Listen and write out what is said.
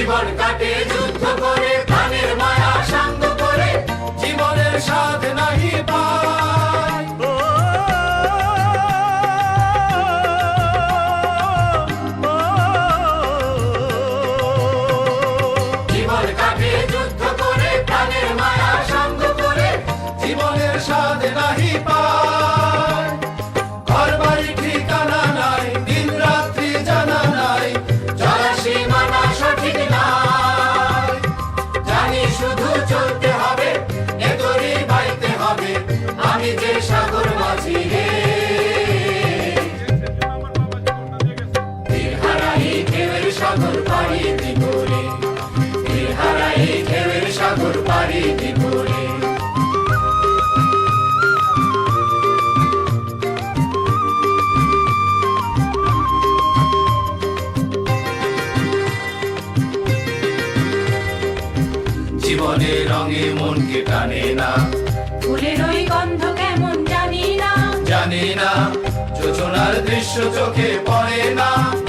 জীবন কাটে যুদ্ধ করে প্রাণের মায়া শুধু চলতে হবে এতরি বাইতে হবে। আমি সাগর মাঝি রে তীর সাগর জীবনের রঙে মনকে টানে না। ফুলের ওই গন্ধ কেমন জানি না। জানি না যোজনার দৃশ্য চোখে পড়ে না।